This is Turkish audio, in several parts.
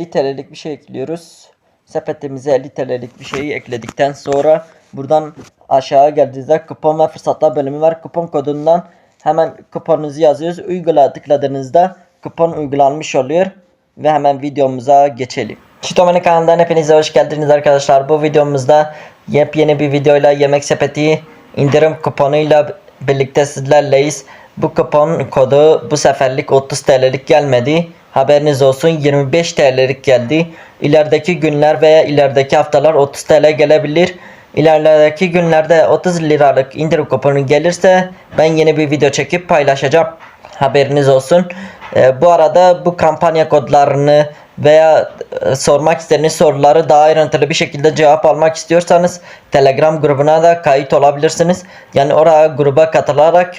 50 TL'lik bir şey ekliyoruz. Sepetimize 50 TL'lik bir şeyi ekledikten sonra buradan aşağı geldiğinizde kupon ve fırsatlar bölümü var. Kupon kodundan hemen kuponunuzu yazıyoruz. Uygula tıkladığınızda kupon uygulanmış oluyor. Ve hemen videomuza geçelim. Çitomani kanalından hepinize hoş geldiniz arkadaşlar. Bu videomuzda yepyeni bir videoyla yemek sepeti indirim kuponuyla birlikte sizlerleyiz. Bu kupon kodu bu seferlik 30 TL'lik gelmedi. Haberiniz olsun 25 TL'lik geldi. İlerideki günler veya ilerideki haftalar 30 TL gelebilir. İlerideki günlerde 30 liralık indirim kuponu gelirse ben yeni bir video çekip paylaşacağım. Haberiniz olsun. Ee, bu arada bu kampanya kodlarını veya e, sormak istediğiniz soruları daha ayrıntılı bir şekilde cevap almak istiyorsanız Telegram grubuna da kayıt olabilirsiniz. Yani oraya gruba katılarak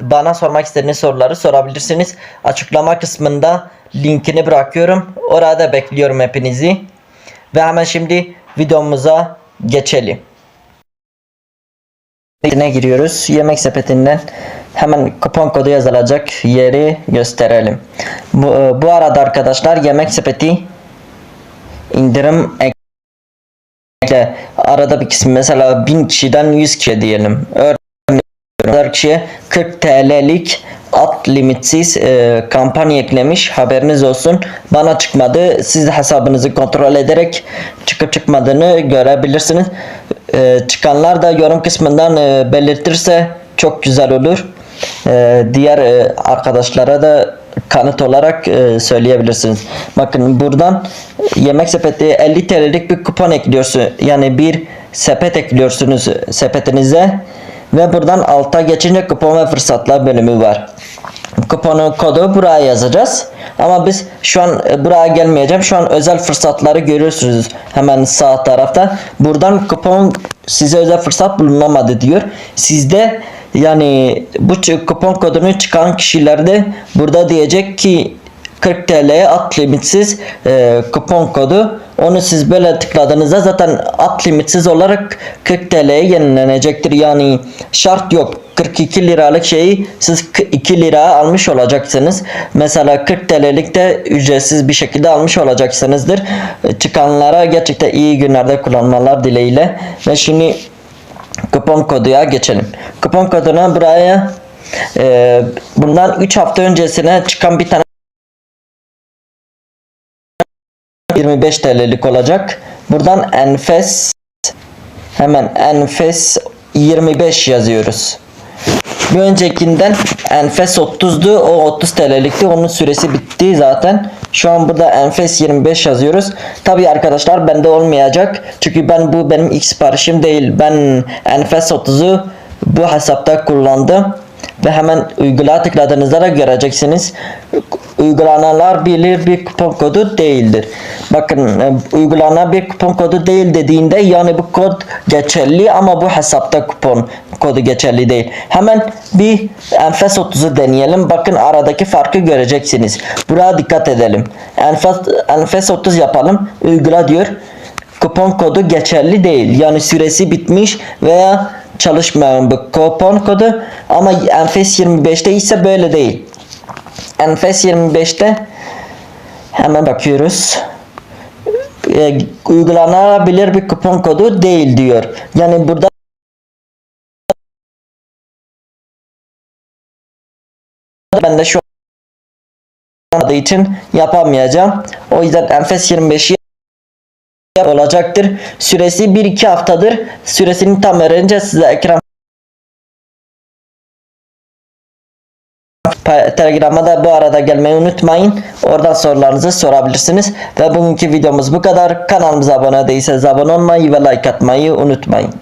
bana sormak istediğiniz soruları sorabilirsiniz. Açıklama kısmında linkini bırakıyorum. Orada bekliyorum hepinizi. Ve hemen şimdi videomuza geçelim. Ne giriyoruz? Yemek sepetinden hemen kupon kodu yazılacak yeri gösterelim. Bu, e, bu arada arkadaşlar yemek sepeti indirim ekle arada bir kısmı mesela 1000 kişiden 100 kişi diyelim. Örneğin kişiye 40 TL'lik at limitsiz e, kampanya eklemiş. Haberiniz olsun. Bana çıkmadı. Siz hesabınızı kontrol ederek çıkıp çıkmadığını görebilirsiniz. E, çıkanlar da yorum kısmından e, belirtirse çok güzel olur. E, diğer e, arkadaşlara da kanıt olarak e, söyleyebilirsiniz. Bakın buradan yemek sepeti 50 TL'lik bir kupon ekliyorsun. Yani bir sepet ekliyorsunuz sepetinize ve buradan alta geçince kupon ve fırsatlar bölümü var. Kuponun kodu buraya yazacağız. Ama biz şu an e, buraya gelmeyeceğim. Şu an özel fırsatları görüyorsunuz hemen sağ tarafta. Buradan kupon size özel fırsat bulunamadı diyor. Sizde yani bu kupon kodunu çıkan kişilerde burada diyecek ki 40 TL'ye at limitsiz e, kupon kodu. Onu siz böyle tıkladığınızda zaten at limitsiz olarak 40 TL'ye yenilenecektir. Yani şart yok. 42 liralık şeyi siz 2 lira almış olacaksınız. Mesela 40 TL'lik de ücretsiz bir şekilde almış olacaksınızdır. E, Çıkanlara gerçekten iyi günlerde kullanmalar dileğiyle. Ve şimdi kupon koduya geçelim. Kupon koduna buraya e, bundan 3 hafta öncesine çıkan bir tane 25 TL'lik olacak. Buradan enfes hemen enfes 25 yazıyoruz. Bir öncekinden enfes 30'du. O 30 TL'likti. Onun süresi bitti zaten. Şu an burada enfes 25 yazıyoruz. Tabi arkadaşlar bende olmayacak. Çünkü ben bu benim ilk siparişim değil. Ben enfes 30'u bu hesapta kullandım. Ve hemen uygula tıkladığınızda da göreceksiniz. Uygulananlar bilir bir kupon kodu değildir. Bakın e, uygulanan bir kupon kodu değil dediğinde yani bu kod geçerli ama bu hesapta kupon kodu geçerli değil. Hemen bir Enfes 30'u deneyelim. Bakın aradaki farkı göreceksiniz. Buraya dikkat edelim. Enfes, Enfes 30 yapalım. Uygula diyor. Kupon kodu geçerli değil. Yani süresi bitmiş veya çalışmayan bu kupon kodu ama Enfes 25'te ise böyle değil. Enfes 25'te hemen bakıyoruz. E, uygulanabilir bir kupon kodu değil diyor. Yani burada ben de şu olmadığı için yapamayacağım. O yüzden Enfes 25'i olacaktır. Süresi 1-2 haftadır. Süresini tam öğrenince size ekran Telegram'a da bu arada gelmeyi unutmayın. Oradan sorularınızı sorabilirsiniz. Ve bugünkü videomuz bu kadar. Kanalımıza abone değilseniz abone olmayı ve like atmayı unutmayın.